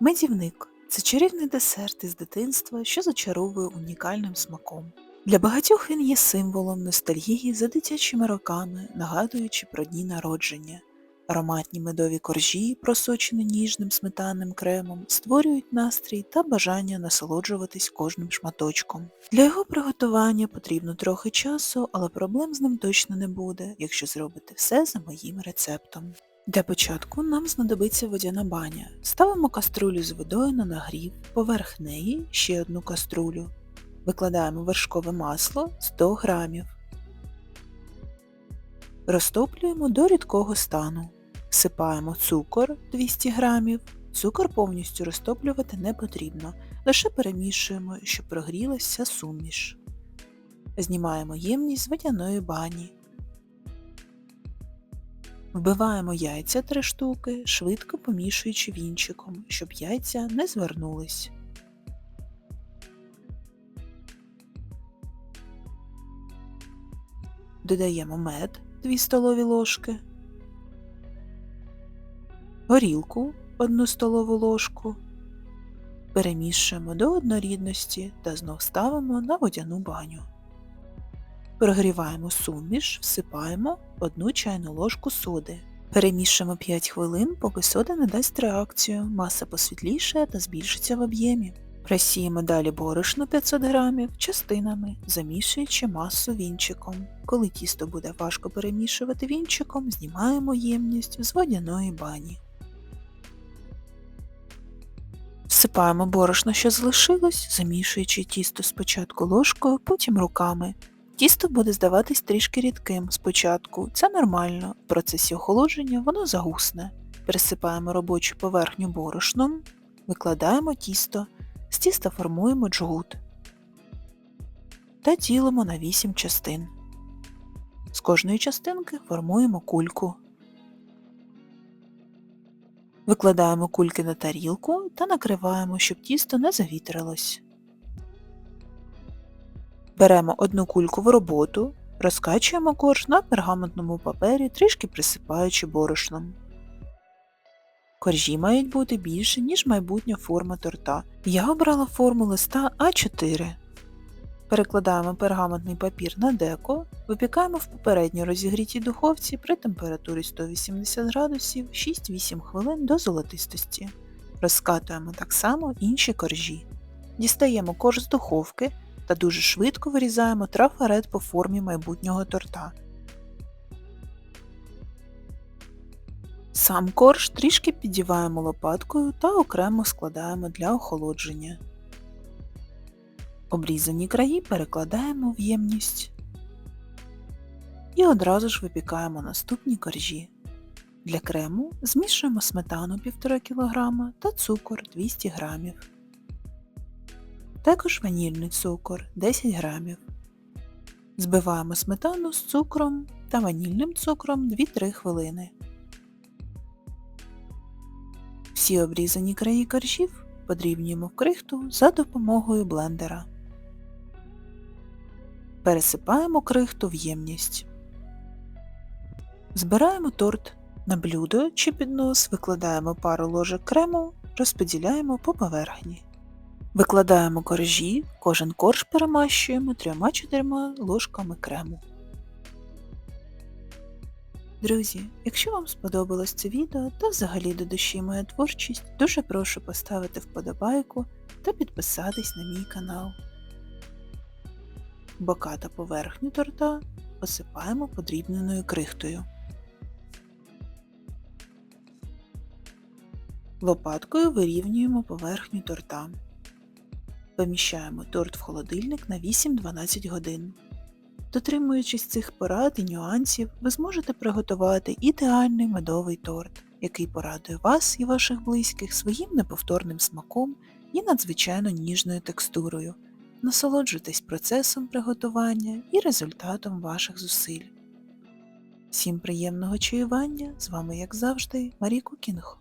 Медівник це чарівний десерт із дитинства, що зачаровує унікальним смаком. Для багатьох він є символом ностальгії за дитячими роками, нагадуючи про дні народження. Ароматні медові коржі, просочені ніжним сметанним кремом, створюють настрій та бажання насолоджуватись кожним шматочком. Для його приготування потрібно трохи часу, але проблем з ним точно не буде, якщо зробите все за моїм рецептом. Для початку нам знадобиться водяна баня. Ставимо каструлю з водою на нагрів, поверх неї ще одну каструлю. Викладаємо вершкове масло 100 грамів. Розтоплюємо до рідкого стану. Всипаємо цукор 200 грамів. Цукор повністю розтоплювати не потрібно, лише перемішуємо, щоб прогрілася суміш. Знімаємо ємність з водяної бані. Вбиваємо яйця 3 штуки, швидко помішуючи вінчиком, щоб яйця не звернулись. Додаємо мед 2 столові ложки, горілку 1 столову ложку, перемішуємо до однорідності та знов ставимо на водяну баню. Прогріваємо суміш, всипаємо 1 чайну ложку соди. Перемішуємо 5 хвилин, поки сода не дасть реакцію, маса посвітлішає та збільшиться в об'ємі. Просіємо далі борошно 500 г частинами, замішуючи масу вінчиком. Коли тісто буде важко перемішувати вінчиком, знімаємо ємність з водяної бані. Всипаємо борошно, що залишилось, замішуючи тісто спочатку ложкою, потім руками. Тісто буде здаватись трішки рідким спочатку, це нормально, в процесі охолодження воно загусне. Пересипаємо робочу поверхню борошном, викладаємо тісто, з тіста формуємо джгут та ділимо на 8 частин. З кожної частинки формуємо кульку. Викладаємо кульки на тарілку та накриваємо, щоб тісто не завітрилось. Беремо одну кульку в роботу, розкачуємо корж на пергаментному папері, трішки присипаючи борошном. Коржі мають бути більше, ніж майбутня форма торта. Я обрала форму листа А4. Перекладаємо пергаментний папір на деко, випікаємо в попередньо розігрітій духовці при температурі 180 градусів 6-8 хвилин до золотистості. Розкатуємо так само інші коржі. Дістаємо корж з духовки та дуже швидко вирізаємо трафарет по формі майбутнього торта. Сам корж трішки піддіваємо лопаткою та окремо складаємо для охолодження. Обрізані краї перекладаємо в ємність і одразу ж випікаємо наступні коржі. Для крему змішуємо сметану 1,5 кг та цукор 200 г. Також ванільний цукор 10 г. Збиваємо сметану з цукром та ванільним цукром 2-3 хвилини. Всі обрізані краї коржів подрібнюємо в крихту за допомогою блендера. Пересипаємо крихту в ємність. Збираємо торт на блюдо чи піднос, викладаємо пару ложок крему, розподіляємо по поверхні. Викладаємо коржі, кожен корж перемащуємо 3-4 ложками крему. Друзі, якщо вам сподобалось це відео та взагалі до душі моя творчість, дуже прошу поставити вподобайку та підписатись на мій канал. Бока та поверхню торта посипаємо подрібненою крихтою. Лопаткою вирівнюємо поверхню торта. Поміщаємо торт в холодильник на 8-12 годин. Дотримуючись цих порад і нюансів, ви зможете приготувати ідеальний медовий торт, який порадує вас і ваших близьких своїм неповторним смаком і надзвичайно ніжною текстурою. Насолоджуйтесь процесом приготування і результатом ваших зусиль. Всім приємного чаювання! З вами, як завжди, Марі Кукінг.